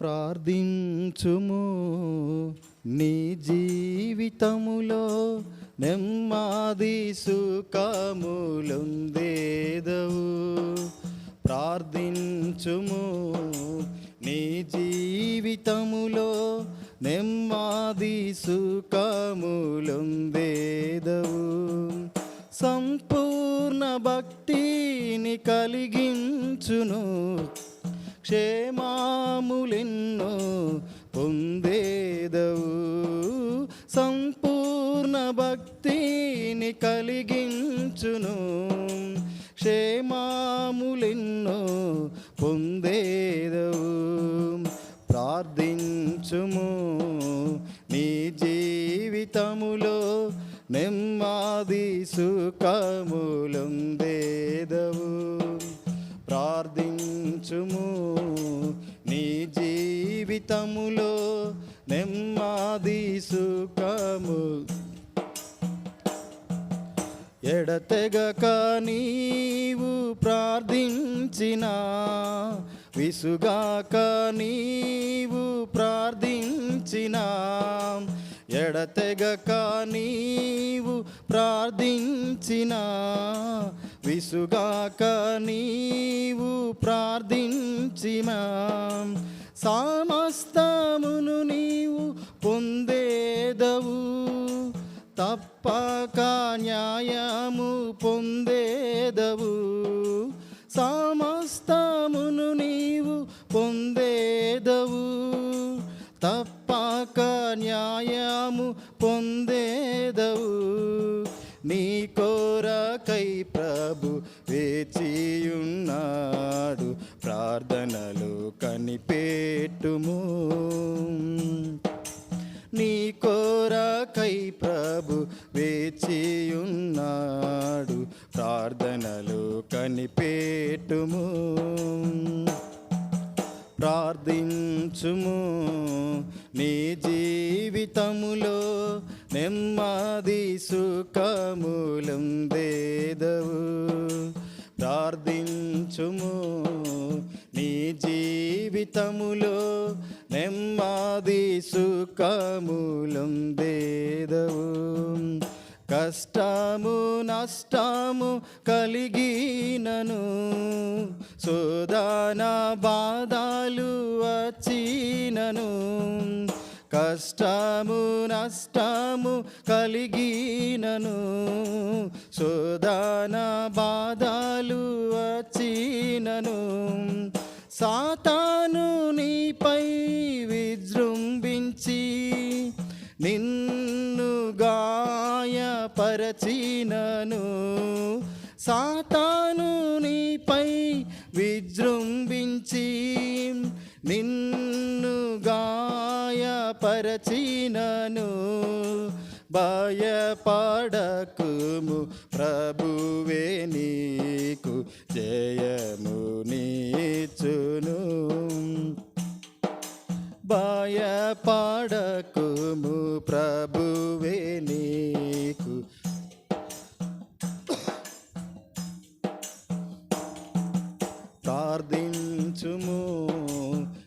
ప్రార్థించుము. నీ జీవితములో నెమ్మది సుఖములుందేదవు. ప్రార్థించుము. నీ జీవితములో నెమ్మది సుఖములుందేదవు. సంపూర్ణ భక్తిని కలిగించును. క్షేమాములెన్నో పొందేదవు. సంపూర్ణ భక్తిని కలిగించును. క్షేమాములెన్నో పొందేదవు. ప్రార్థించుము నీ జీవితములో నెమ్మది సుఖములుందేదవు. ప్రార్థించుము జీవితములో నెమ్మది సుఖము. ఎడతెగక నీవు ప్రార్థించిన విసుగాక నీవు ప్రార్థించిన ఎడతెగక నీవు ప్రార్థించిన విసుగాక నీవు ప్రార్థించిన. సా సహాయము పొందేదవు. సమస్తమును నీవు పొందేదవు. తప్పక న్యాయము పొందేదవు. నీ కోరకై ప్రభు వేచియున్నాడు. ప్రార్థనలు కనిపెట్టుము. నీ కోరకై ప్రభు వేచియున్నాడు. ప్రార్థనలు కనిపెట్టుము. ప్రార్థించుము. నీ జీవితములో నెమ్మది సుఖములందేదవు ప్రార్థించుము. నీ జీవితములో నెమ్మది సుఖములుందేదవు కష్టము నష్టము కలిగినను. సుదాన బాధలు వచ్చినను. కష్టము నష్టము కలిగినను. సుదాన బాధలు వచ్చినను. సాతా గాయపరచినను సాతాను నీపై విజృంభించి నిన్ను గాయపరచినను భయపడకుము ప్రభువే నీకు జయము నీచును. భయపడకుము ప్రభువే నీకు ప్రార్థించుము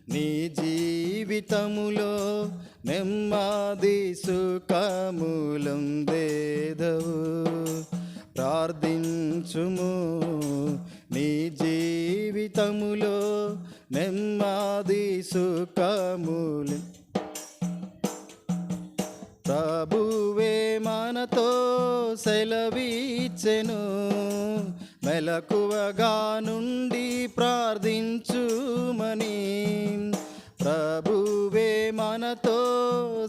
నీ జీవితములో నెమ్మది సుఖములందేదవు ప్రార్థించుము. నీ జీవితములో నెమ్మది సుఖములు. ప్రభువే మనతో సెలవిచ్చెను. మెలకువగా నుండి ప్రార్థించుమని. ప్రభువే మనతో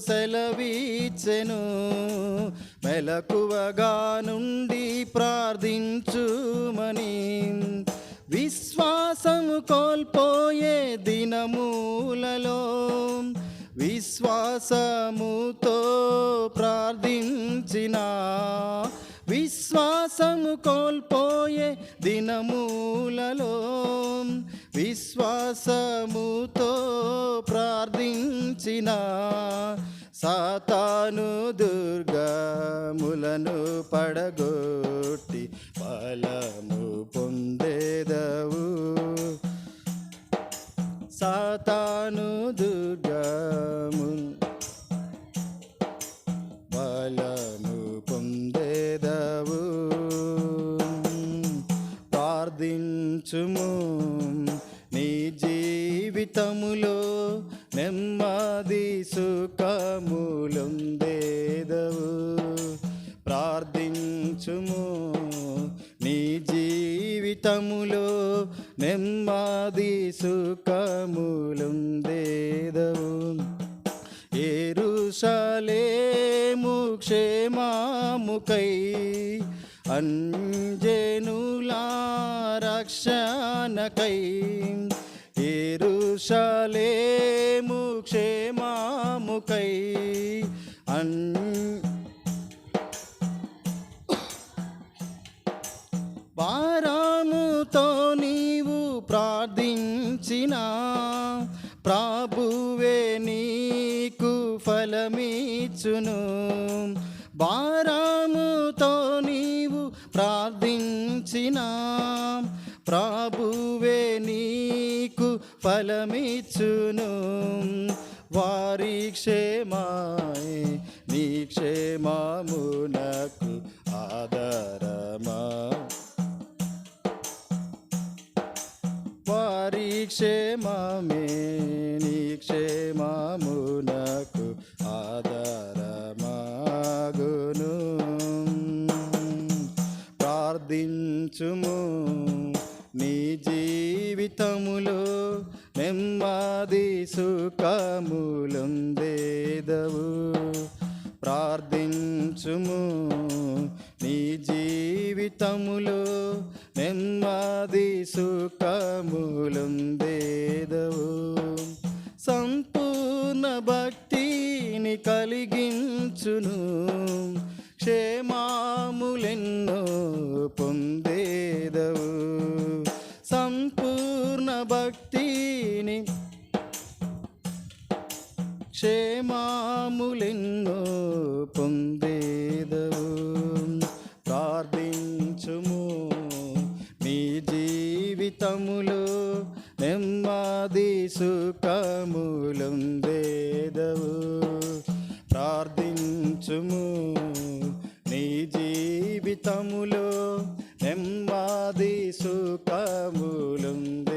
సెలవిచ్చెను. మెలకువగా నుండి ప్రార్థించుమని. విశ్వాసము కోల్పోయే దినమూలలో విశ్వాసముతో ప్రార్థించిన. విశ్వాసము కోల్పోయే దినమూలలో విశ్వాసముతో ప్రార్థించిన సాతాను దుర్గములను పడగొట్టి ఫలము పొందేదవు. సాతాను దుర్గము బలము సుఖములుందేదవు ప్రార్థించుము నీ జీవితములో నెమ్మది సుఖములుందేదవు ఏరుషలేము క్షేమాముకై అంజనులా రక్షణకై ఏరుషలేము క్షేమాముకై. అన్ భారముతో నీవు ప్రార్థించిన ప్రాభువే నీకు ఫలమిచ్చును. భారముతో నీవు ప్రార్థించిన ప్రాభు ఫలమిచ్చును. వారి క్షేమాయ నీ క్షేమామునకు వేదవు. ప్రార్థించుము నీ జీవితములో నెమ్మది సుఖములుందేదవు సంపూర్ణ భక్తిని కలిగించును క్షేమాములెన్నో పొందేదవు. సంపూర్ణ భక్తి క్షేమాములెన్నో పొందేదవు. ప్రార్థించుము నీ జీవితములు నెమ్మది సుఖములుందేదవు. ప్రార్థించుము నీ జీవితములో నెమ్మది సుఖములుందే